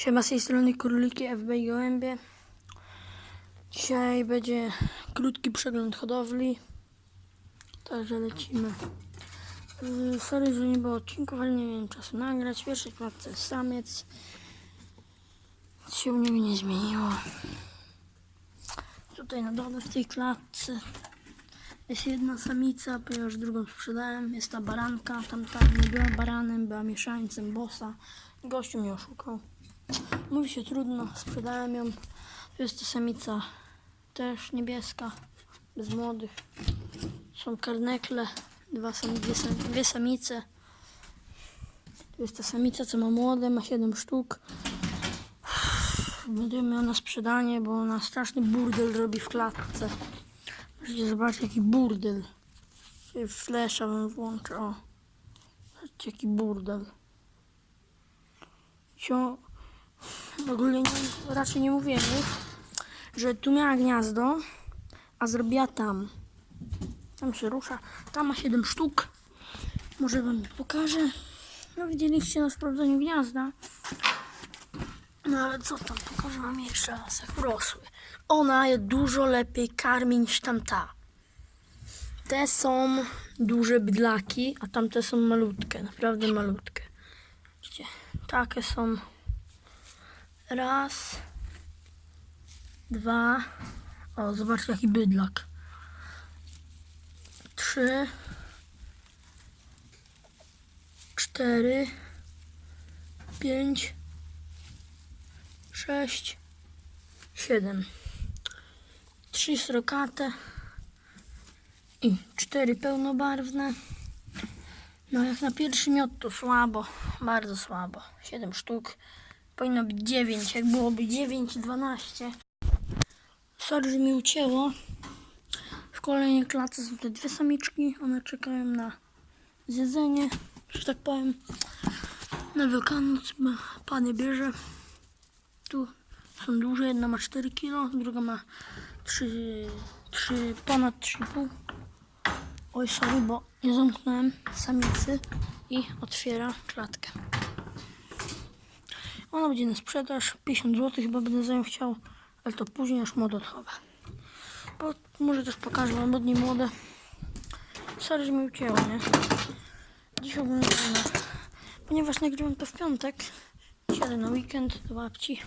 Siema z tej strony króliki FB Gołębie. Dzisiaj będzie krótki przegląd hodowli. Także lecimy. Yy, Sorry, że nie było odcinków, ale nie miałem czasu nagrać. Klatce jest samiec. Nic się u nie zmieniło. Tutaj na dole w tej klatce jest jedna samica, ponieważ drugą sprzedałem. Jest ta baranka. Tamta nie była baranem, była mieszańcem bossa. Gościu mnie oszukał. Mówi się trudno, sprzedałem ją. Jest to samica też niebieska, bez młodych. Są karnekle, dwa sam, dwie, sam, dwie samice. Tu jest ta samica, co ma młode, ma 7 sztuk. Będę miał na sprzedanie, bo ona straszny burdel robi w klatce. Możecie zobaczyć jaki burdel. Flesza wam włączę, o. Zobaczcie jaki burdel. Cio... W ogóle nie, raczej nie mówiłem już, że tu miała gniazdo, a zrobiła tam. Tam się rusza. Tam ma 7 sztuk. Może wam pokażę. No widzieliście na sprawdzeniu gniazda. No ale co tam, pokażę wam jeszcze raz, jak urosły. Ona je dużo lepiej karmi niż tamta. Te są duże bydlaki, a tamte są malutkie, naprawdę malutkie. Widzicie, takie są Raz, dwa, o zobaczcie jaki bydlak. Trzy, cztery, pięć, sześć, siedem. Trzy srokate i cztery pełnobarwne. No jak na pierwszy miod to słabo, bardzo słabo. Siedem sztuk. Powinno być 9. Jak byłoby 9, 12. Sorry, że mi ucięło. W kolejnej klatce są te dwie samiczki. One czekają na zjedzenie, że tak powiem. Na Wielkanoc ma- pan je bierze. Tu są duże. Jedna ma 4 kg, druga ma 3, 3, ponad 3,5. Oj, sorry, bo nie zamknąłem samicy i otwiera klatkę. Ona będzie na sprzedaż. 50 zł chyba będę za nią chciał, ale to później już młode odchowę. Bo może też pokażę wam od niej młode. Sorry, że mi ucięło, nie? Dziś ogólnie. Ponieważ nagrywam to w piątek, jadę na weekend do babci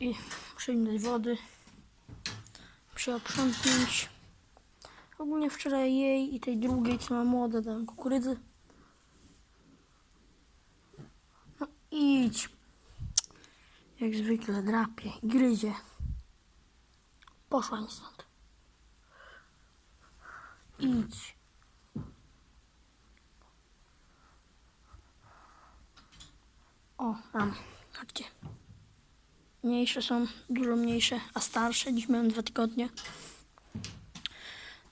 i muszę im dać wody. Muszę oprzątnąć. Ogólnie wczoraj jej i tej drugiej, co ma młode, dałem kukurydzy. No idź. Jak zwykle drapie, gryzie. Poszła mi stąd. Idź. O, mam. Chodźcie. Mniejsze są, dużo mniejsze, a starsze. Dziś miałem dwa tygodnie.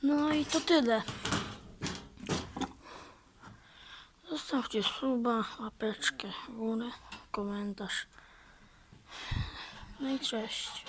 No i to tyle. Zostawcie suba, łapeczkę górę, komentarz. No i cześć.